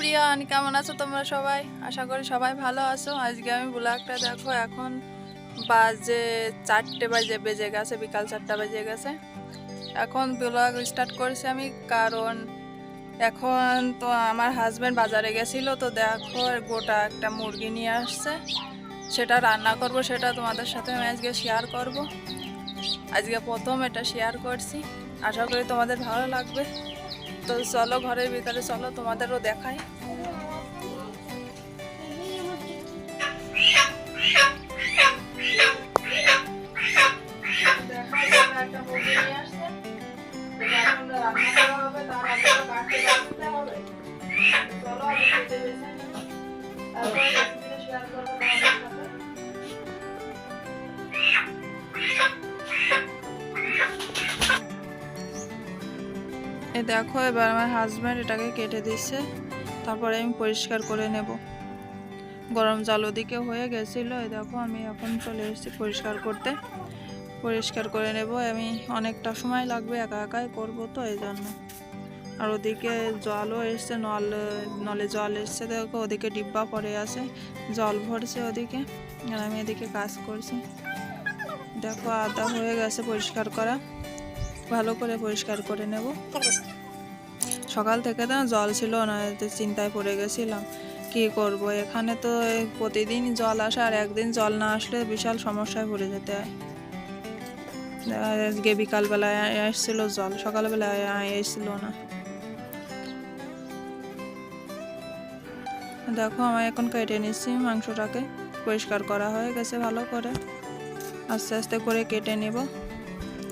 Brian, কেমন আছো তোমরা সবাই? আশা করি সবাই ভালো আছো। আজকে আমি ব্লগটা দেখো, এখন বাজে চারটে বাজে, বেজে গেছে, বিকাল চারটা বেজে গেছে। এখন ব্লগ স্টার্ট করেছি আমি, কারণ এখন তো আমার হাজব্যান্ড বাজারে গেছিল, তো দেখো গোটা একটা মুরগি নিয়ে আসছে। সেটা রান্না করব, সেটা তোমাদের সাথে আমি আজকে শেয়ার করব। আজকে প্রথম এটা শেয়ার করছি। আশা করি তোমাদের ভালো লাগবে। তো চলো ঘরের ভিতরে চলো তোমাদেরও দেখাই। এই দেখো, এবার আমার হাজব্যান্ড এটাকে কেটে দিচ্ছে তারপরে আমি পরিষ্কার করে নেব। গরম জল ওদিকে হয়ে গেছিল, এই দেখো, আমি এখন চলে এসেছি পরিষ্কার করতে। পরিষ্কার করে নেব, আমি অনেকটা সময় লাগবে একা একাই করব তো, এই জন্য। আর ওদিকে জলও এসছে, নল, নলে জল এসছে, দেখো, ওদিকে ডিব্বা পড়ে আছে, জল ভরছে ওদিকে। আর আমি এদিকে কাজ করছি। দেখো, আদা হয়ে গেছে পরিষ্কার করা। ভালো করে পরিষ্কার করে নেব। সকাল থেকে তো জল ছিল না চিন্তায় পড়ে গেছিলাম, কি করব? এখানে তো প্রতিদিন জল আসে আর একদিন জল না আসলে বিশাল সমস্যায় পড়ে যেতে হয়। আজকে বিকালবেলায় এসেছিল জল, সকালবেলায় এসেছিল না। দেখো আমি এখন কেটে নিচ্ছি মাংসটাকে, পরিষ্কার করা হয়ে গেছে ভালো করে। আস্তে আস্তে করে কেটে নেব,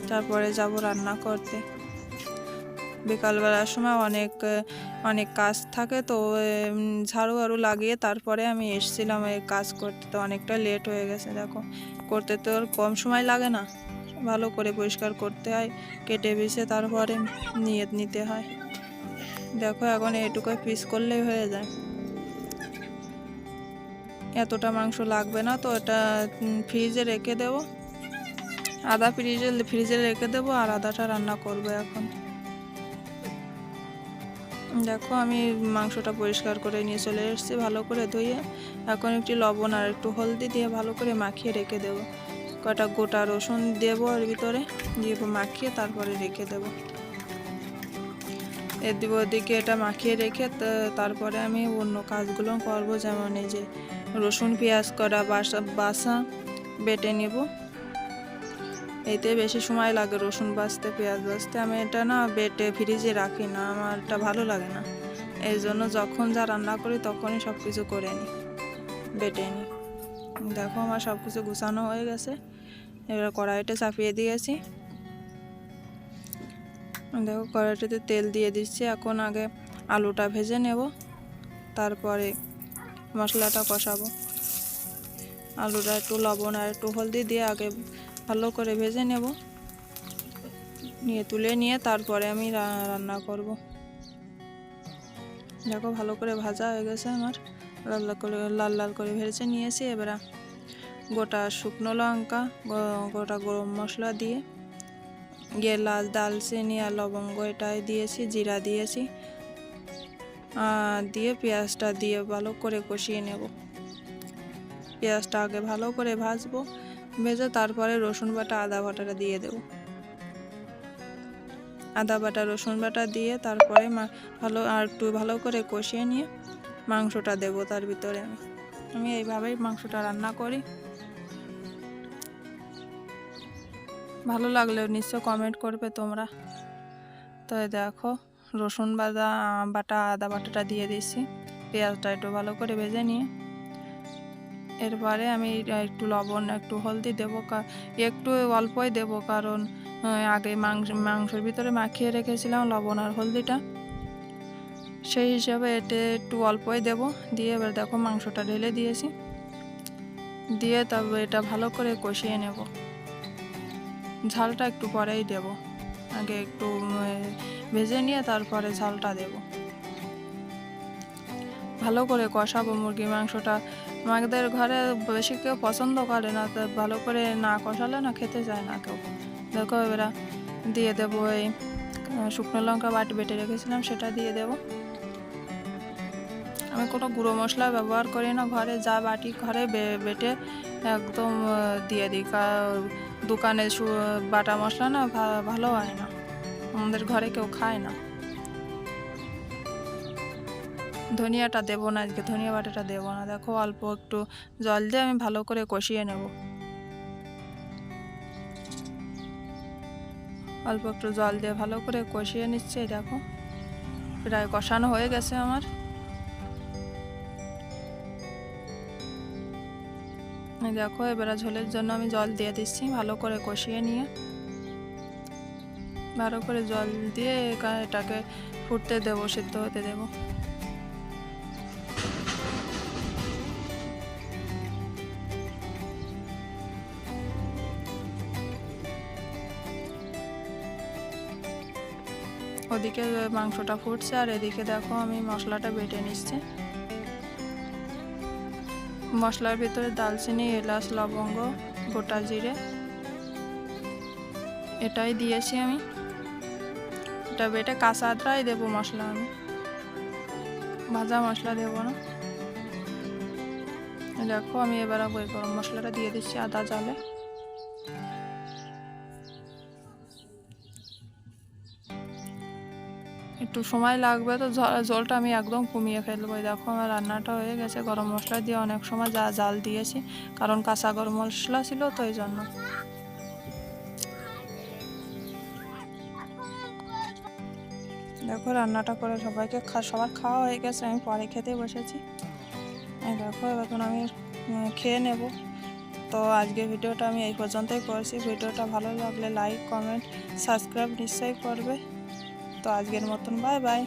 তারপরে যাব রান্না করতে। বিকালবেলার সময় অনেক অনেক কাজ থাকে তো ঝাড়ু আরু লাগিয়ে তারপরে আমি এসেছিলাম এই কাজ করতে। তো অনেকটা লেট হয়ে গেছে, দেখো। করতে তো কম সময় লাগে না। ভালো করে পরিষ্কার করতে হয়, কেটে পিষে তারপরে নিয়ে নিতে হয়। দেখো এখন এটুকু পিস করলেই হয়ে যায়। এতটা মাংস লাগবে না তো এটা ফ্রিজে রেখে দেবো। আদা ফ্রিজে ফ্রিজে রেখে দেবো আর আদাটা রান্না করব এখন। দেখো, আমি মাংসটা পরিষ্কার করে নিয়ে চলে এসেছি ভালো করে ধুয়ে। এখন একটু লবণ আর একটু হলদি দিয়ে ভালো করে মাখিয়ে রেখে দেবো। কটা গোটা রসুন দেবো এর ভিতরে দিয়ে মাখিয়ে তারপরে রেখে দেবো। দিব ওদিকে এটা মাখিয়ে রেখে তারপরে আমি অন্য কাজগুলো করব। যেমন এই যে রসুন, পেঁয়াজ করা বাসা বাসা বেটে নেব। এতে বেশি সময় লাগে, রসুন বাছতে পেঁয়াজ বাছতে আমি এটা না বেটে ফ্রিজে রাখি না আমার এটা ভালো লাগে না। এই জন্য যখন যা রান্না করি তখনই সব কিছু করে নিই বেটে নিই দেখো আমার সব কিছু গুছানো হয়ে গেছে। এবার কড়াইটা চাপিয়ে দিয়েছি। দেখো কড়াইটাতে তেল দিয়ে দিচ্ছি। এখন আগে আলুটা ভেজে নেব, তারপরে মশলাটা কষাবো। আলুটা একটু লবণ আর একটু হলদি দিয়ে আগে ভালো করে ভেজে নেব। নিয়ে তুলে নিয়ে তারপরে আমি রান্না করব। দেখো ভালো করে ভাজা হয়ে গেছে আমার। লাল লাল করে, লাল লাল করে ভেজে নিয়েছি। এবার গোটা শুকনো লঙ্কা গোটা গরম মশলা দিয়ে এলাচ দালচিনি আর লবঙ্গ এটাই দিয়েছি, জিরা দিয়েছি। দিয়ে পেঁয়াজটা দিয়ে ভালো করে কষিয়ে নেব। পেঁয়াজটা আগে ভালো করে ভাজবো। ভেজে তারপরে রসুন বাটা, আদা বাটাটা দিয়ে দেব। আদা বাটা, রসুন বাটা দিয়ে তারপরে ভালো আর একটু ভালো করে কষিয়ে নিয়ে মাংসটা দেব তার ভিতরে আমি। আমি এইভাবেই মাংসটা রান্না করি। ভালো লাগলেও নিশ্চয় কমেন্ট করবে তোমরা। তো দেখো, রসুন বাদা বাটা, আদা বাটাটা দিয়ে দিচ্ছি পেঁয়াজটা একটু ভালো করে ভেজে নিয়ে এরপরে আমি একটু লবণ, একটু হলদি দেবো একটু অল্পই দেবো, কারণ আগে মাংস, মাংসের ভিতরে মাখিয়ে রেখেছিলাম লবণ আর হলদিটা। সেই হিসাবে এতে একটু অল্পই দেব, দিয়ে এবার দেখো মাংসটা ঢেলে দিয়েছি। দিয়ে তবে এটা ভালো করে কষিয়ে নেব। ঝালটা একটু পরেই দেব। আগে একটু ভেজে নিয়ে তারপরে ঝালটা দেব। ভালো করে কষাবো মুরগি মাংসটা। আমাদের ঘরে বেশি কেউ পছন্দ করে না, তো ভালো করে না কষালে না খেতে চায় না কেউ। দেখো এবার দিয়ে দেবো এই শুকনো লঙ্কা বাটি বেটে রেখেছিলাম, সেটা দিয়ে দেবো। আমি কোনো গুঁড়ো মশলা ব্যবহার করি না, ঘরে যা বাটি ঘরে বেটে একদম দিয়ে দিই। দোকানে বাটা মশলা না ভালো হয় না। আমাদের ঘরে কেউ খায় না। ধনিয়াটা দেবো না, আজকে ধনিয়া বাটাটা দেবো না। দেখো অল্প একটু জল দিয়ে আমি ভালো করে কষিয়ে নেব। অল্প একটু জল দিয়ে ভালো করে কষিয়ে নিচ্ছে দেখো। প্রায় কষানো হয়ে গেছে আমার। দেখো, এবারে ঝোলের জন্য আমি জল দিয়ে দিচ্ছি ভালো করে কষিয়ে নিয়ে। ভালো করে জল দিয়ে এটাকে ফুটতে দেবো, সিদ্ধ হতে দেবো। ওদিকে মাংসটা ফুটছে আর এদিকে দেখো আমি মশলাটা বেটে নিচ্ছি। মশলার ভিতরে দালচিনি এলাচ, লবঙ্গ, গোটা জিরে, এটাই দিয়েছি আমি। এটা বেটে কাঁচা আদ্রাই দেবো মশলা আমি। ভাজা মশলা দেবো না। দেখো আমি এবার গরম মশলাটা দিয়ে দিচ্ছি আদা, জলে। একটু সময় লাগবে তো জলটা আমি একদম কমিয়ে ফেলব। দেখো আমার রান্নাটা হয়ে গেছে। গরম মশলা দিয়ে অনেক সময় যা জাল দিয়েছি, কারণ কাঁচা গরম মশলা ছিল তো এই জন্য। দেখো রান্নাটা করে সবাইকে সবার খাওয়া হয়ে গেছে, আমি পরে খেতে বসেছি। দেখো এখন আমি খেয়ে নেব। তো আজকে ভিডিওটা আমি এই পর্যন্তই করছি। ভিডিওটা ভালো লাগলে লাইক কমেন্ট সাবস্ক্রাইব নিশ্চয়ই করবে। তো আজকের মতন বাই বাই।